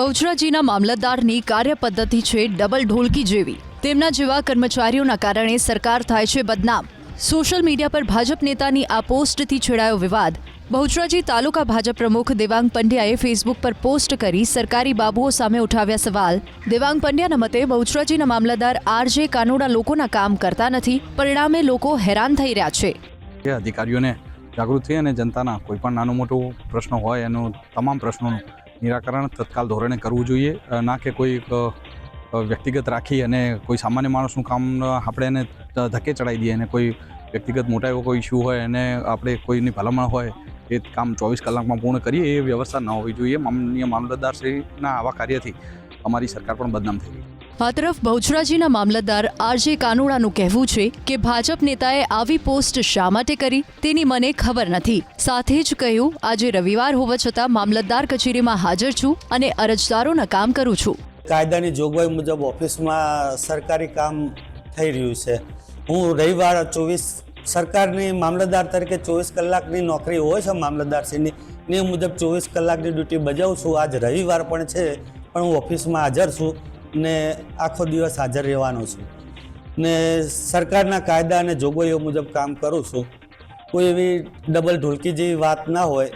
બહુચરાજીના મામલતદારની કાર્યપદ્ધતિ છે ડબલ ઢોલકી જેવી. તેમના જેવા કર્મચારીઓના કારણે સરકાર થાય છે બદનામ. સોશિયલ મીડિયા પર ભાજપ નેતાની આ પોસ્ટથી છેડાયો વિવાદ. બહુચરાજી તાલુકા ભાજપ પ્રમુખ દેવાંગ પંડ્યાએ ફેસબુક પર પોસ્ટ કરી સરકારી બાબુઓ સામે ઉઠાવ્યા સવાલ. દેવાંગ પંડ્યાના મતે બહુચરાજીના મામલતદાર આરજે કાનોડા લોકોના કામ કરતા નથી, પરિણામે લોકો હેરાન થઈ રહ્યા છે. અધિકારીઓને જાગૃત થઈ અને જનતાના કોઈ પણ નાનું મોટું પ્રશ્ન હોય એનું તમામ પ્રશ્નોનું નિરાકરણ તત્કાલ ધોરણે કરવું જોઈએ. ના કે કોઈ વ્યક્તિગત રાખી અને કોઈ સામાન્ય માણસનું કામ આપણે એને ધકે ચડાવી દઈએ અને કોઈ વ્યક્તિગત મોટા એવો કોઈ ઇસ્યુ હોય અને આપણે કોઈની ભલામણ હોય, એ કામ ચોવીસ કલાકમાં પૂર્ણ કરીએ, એ વ્યવસ્થા ન હોવી જોઈએ. માનનીય મામલતદારશ્રીના આવા કાર્યથી અમારી સરકાર પણ બદનામ થઈ ગઈ. આ તરફ બહુચરાજીના મામલતદાર આરજે કાનોડાનું કહેવું છે કે ભાજપ નેતાએ આવી પોસ્ટ શા માટે કરી તેની મને ખબર નથી. સાથે જ કહ્યું, આજે રવિવાર હોવા છતાં મામલતદાર કચેરીમાં હાજર છું અને અરજદારોના કામ કરું છું. કાયદાની જોગવાઈ મુજબ ઓફિસમાં સરકારી કામ થઈ રહ્યું છે. હું રવિવાર ચોવીસ સરકારની મામલતદાર તરીકે ચોવીસ કલાકની નોકરી હોય છે મામલતદારશ્રીની નિયમ મુજબ ચોવીસ કલાકની ડ્યુટી બજાવું છું. આજ રવિવાર પણ છે, પણ હું ઓફિસમાં હાજર છું. ને આખો દિવસ હાજર રહેવાનો છું. ને સરકારના કાયદા અને જોગવાઈઓ મુજબ કામ કરું છું. કોઈ એવી ડબલ ઢોલકી જેવી વાત ના હોય